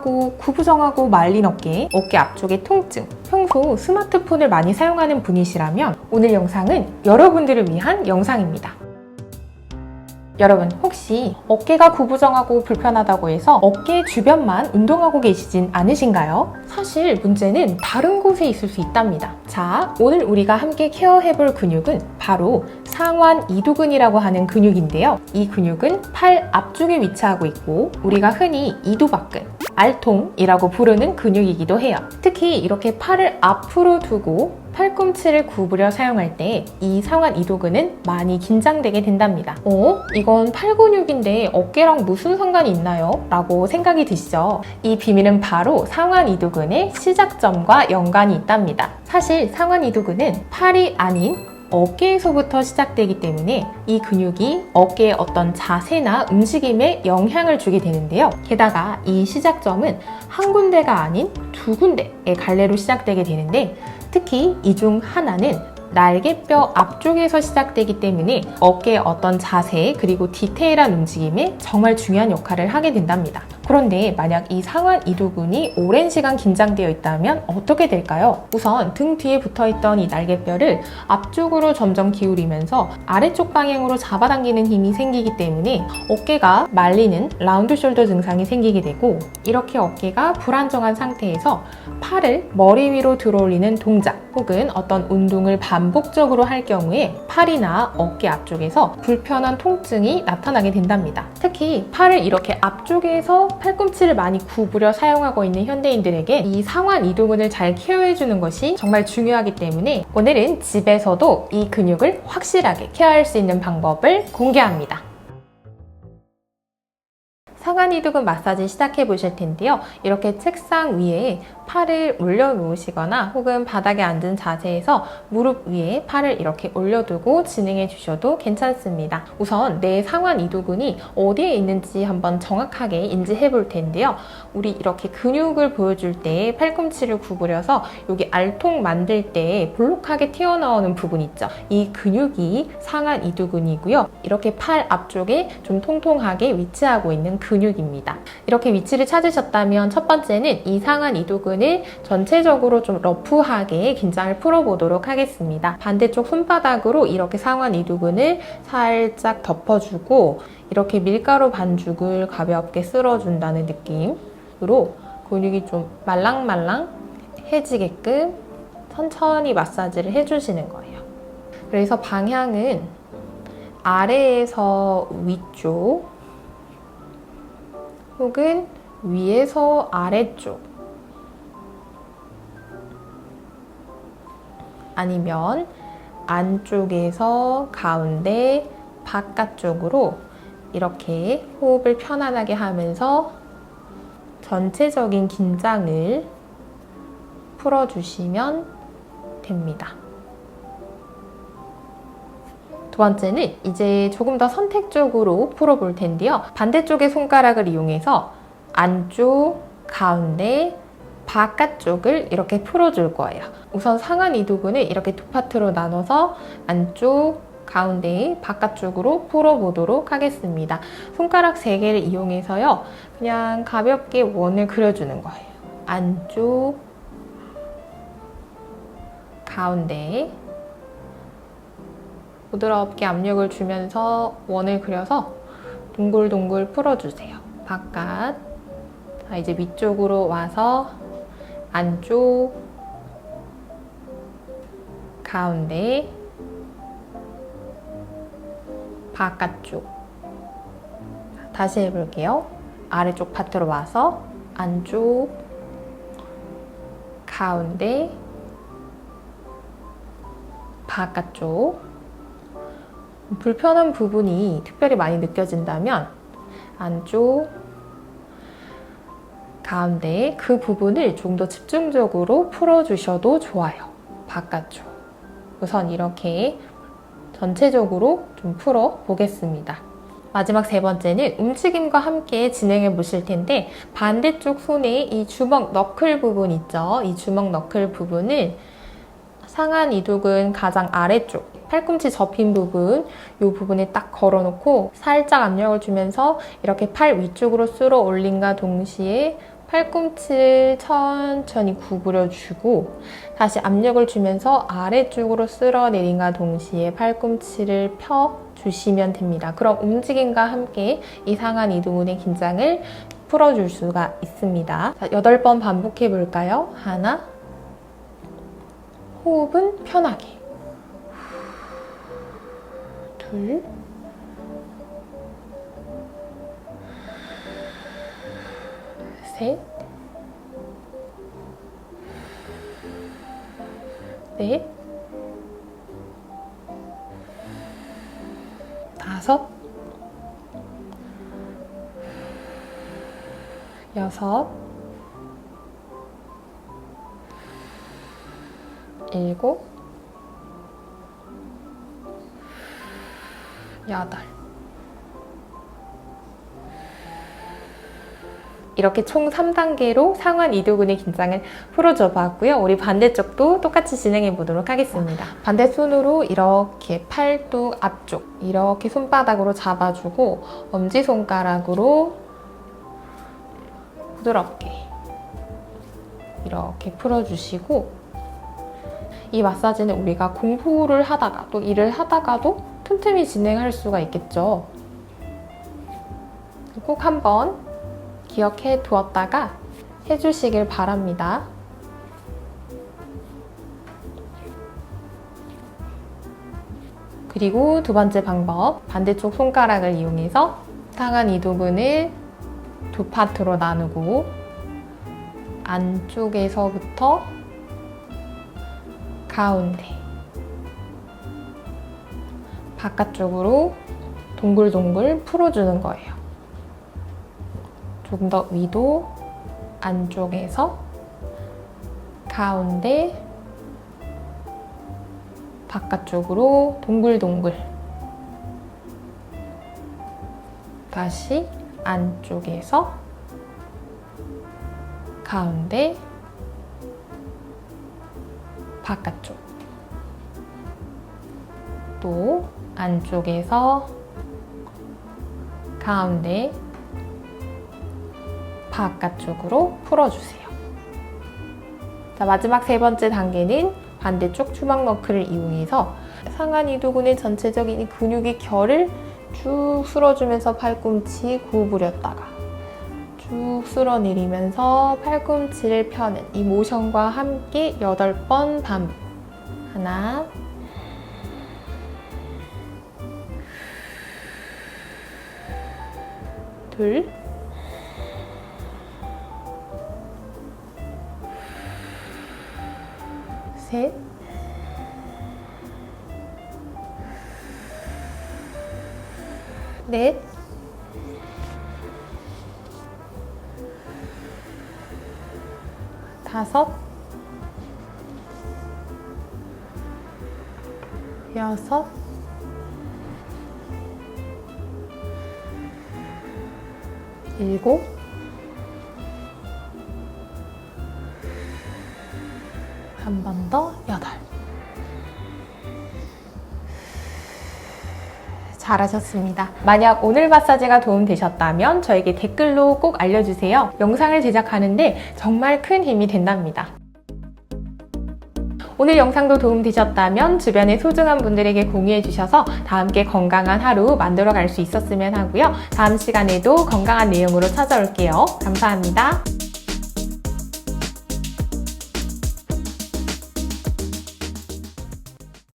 고 구부정하고 말린 어깨, 어깨 앞쪽의 통증. 평소 스마트폰을 많이 사용하는 분이시라면 오늘 영상은 여러분들을 위한 영상입니다. 여러분 혹시 어깨가 구부정하고 불편하다고 해서 어깨 주변만 운동하고 계시진 않으신가요? 사실 문제는 다른 곳에 있을 수 있답니다. 자, 오늘 우리가 함께 케어해볼 근육은 바로 상완 이두근이라고 하는 근육인데요. 이 근육은 팔 앞쪽에 위치하고 있고 우리가 흔히 이두박근, 알통이라고 부르는 근육이기도 해요. 특히 이렇게 팔을 앞으로 두고 팔꿈치를 구부려 사용할 때 이 상완 이두근은 많이 긴장되게 된답니다. 어? 이건 팔 근육인데 어깨랑 무슨 상관이 있나요? 라고 생각이 드시죠? 이 비밀은 바로 상완 이두근의 시작점과 연관이 있답니다. 사실 상완 이두근은 팔이 아닌 어깨에서부터 시작되기 때문에 이 근육이 어깨의 어떤 자세나 움직임에 영향을 주게 되는데요. 게다가 이 시작점은 한 군데가 아닌 두 군데의 갈래로 시작되게 되는데 특히 이 중 하나는 날개뼈 앞쪽에서 시작되기 때문에 어깨의 어떤 자세 그리고 디테일한 움직임에 정말 중요한 역할을 하게 된답니다. 그런데 만약 이 상완 이두근이 오랜 시간 긴장되어 있다면 어떻게 될까요? 우선 등 뒤에 붙어 있던 이 날개뼈를 앞쪽으로 점점 기울이면서 아래쪽 방향으로 잡아당기는 힘이 생기기 때문에 어깨가 말리는 라운드 숄더 증상이 생기게 되고 이렇게 어깨가 불안정한 상태에서 팔을 머리 위로 들어올리는 동작 혹은 어떤 운동을 반복적으로 할 경우에 팔이나 어깨 앞쪽에서 불편한 통증이 나타나게 된답니다. 특히 팔을 이렇게 앞쪽에서 팔꿈치를 많이 구부려 사용하고 있는 현대인들에게 이 상완 이두근을 잘 케어해주는 것이 정말 중요하기 때문에 오늘은 집에서도 이 근육을 확실하게 케어할 수 있는 방법을 공개합니다. 이두근 마사지 시작해 보실 텐데요. 이렇게 책상 위에 팔을 올려 놓으시거나 혹은 바닥에 앉은 자세에서 무릎 위에 팔을 이렇게 올려두고 진행해 주셔도 괜찮습니다. 우선 내 상완 이두근이 어디에 있는지 한번 정확하게 인지해 볼 텐데요. 우리 이렇게 근육을 보여줄 때 팔꿈치를 구부려서 여기 알통 만들 때 볼록하게 튀어나오는 부분 있죠. 이 근육이 상완 이두근이고요. 이렇게 팔 앞쪽에 좀 통통하게 위치하고 있는 근육 입니다. 이렇게 위치를 찾으셨다면 첫 번째는 이 상완 이두근을 전체적으로 좀 러프하게 긴장을 풀어보도록 하겠습니다. 반대쪽 손바닥으로 이렇게 상완 이두근을 살짝 덮어주고 이렇게 밀가루 반죽을 가볍게 쓸어준다는 느낌으로 근육이 좀 말랑말랑해지게끔 천천히 마사지를 해주시는 거예요. 그래서 방향은 아래에서 위쪽 혹은 위에서 아래쪽 아니면 안쪽에서 가운데 바깥쪽으로 이렇게 호흡을 편안하게 하면서 전체적인 긴장을 풀어주시면 됩니다. 두 번째는 이제 조금 더 선택적으로 풀어볼 텐데요. 반대쪽의 손가락을 이용해서 안쪽, 가운데, 바깥쪽을 이렇게 풀어줄 거예요. 우선 상완 이두근을 이렇게 두 파트로 나눠서 안쪽, 가운데, 바깥쪽으로 풀어보도록 하겠습니다. 손가락 세 개를 이용해서요. 그냥 가볍게 원을 그려주는 거예요. 안쪽, 가운데, 부드럽게 압력을 주면서 원을 그려서 동글동글 풀어주세요. 바깥. 자, 이제 위쪽으로 와서 안쪽, 가운데, 바깥쪽. 다시 해볼게요. 아래쪽 파트로 와서 안쪽, 가운데, 바깥쪽. 불편한 부분이 특별히 많이 느껴진다면 안쪽, 가운데 그 부분을 좀 더 집중적으로 풀어주셔도 좋아요. 바깥쪽. 우선 이렇게 전체적으로 좀 풀어 보겠습니다. 마지막 세 번째는 움직임과 함께 진행해 보실 텐데 반대쪽 손에 이 주먹 너클 부분 있죠? 이 주먹 너클 부분을 상한 이두근 가장 아래쪽 팔꿈치 접힌 부분 이 부분에 딱 걸어놓고 살짝 압력을 주면서 이렇게 팔 위쪽으로 쓸어 올린과 동시에 팔꿈치를 천천히 구부려주고 다시 압력을 주면서 아래쪽으로 쓸어내림과 동시에 팔꿈치를 펴 주시면 됩니다. 그럼 움직임과 함께 이 상한 이두근의 긴장을 풀어줄 수가 있습니다. 자, 8번 반복해 볼까요? 하나, 호흡은 편하게. 둘, 셋, 넷, 다섯, 여섯, 일곱, 여덟. 이렇게 총 3단계로 상완 이두근의 긴장을 풀어줘 봤고요. 우리 반대쪽도 똑같이 진행해 보도록 하겠습니다. 반대 손으로 이렇게 팔뚝 앞쪽 이렇게 손바닥으로 잡아주고 엄지손가락으로 부드럽게 이렇게 풀어주시고 이 마사지는 우리가 공부를 하다가 또 일을 하다가도 틈틈이 진행할 수가 있겠죠. 꼭 한번 기억해 두었다가 해주시길 바랍니다. 그리고 두 번째 방법, 반대쪽 손가락을 이용해서 상한 이두근을 두 파트로 나누고 안쪽에서부터 가운데 바깥쪽으로 동글동글 풀어주는 거예요. 조금 더 위도 안쪽에서 가운데 바깥쪽으로 동글동글 다시 안쪽에서 가운데 바깥쪽 또 안쪽에서 가운데 바깥쪽으로 풀어주세요. 자, 마지막 세 번째 단계는 반대쪽 주먹 너클을 이용해서 상한 이두근의 전체적인 이 근육의 결을 쭉 쓸어주면서 팔꿈치 구부렸다가 쭉 쓸어내리면서 팔꿈치를 펴는 이 모션과 함께 8번 반복. 하나, 둘, 셋, 넷, 다섯, 여섯, 일곱, 한 번 더 여덟. 잘하셨습니다. 만약 오늘 마사지가 도움되셨다면 저에게 댓글로 꼭 알려주세요. 영상을 제작하는데 정말 큰 힘이 된답니다. 오늘 영상도 도움되셨다면 주변의 소중한 분들에게 공유해 주셔서 다 함께 건강한 하루 만들어 갈 수 있었으면 하고요. 다음 시간에도 건강한 내용으로 찾아올게요. 감사합니다.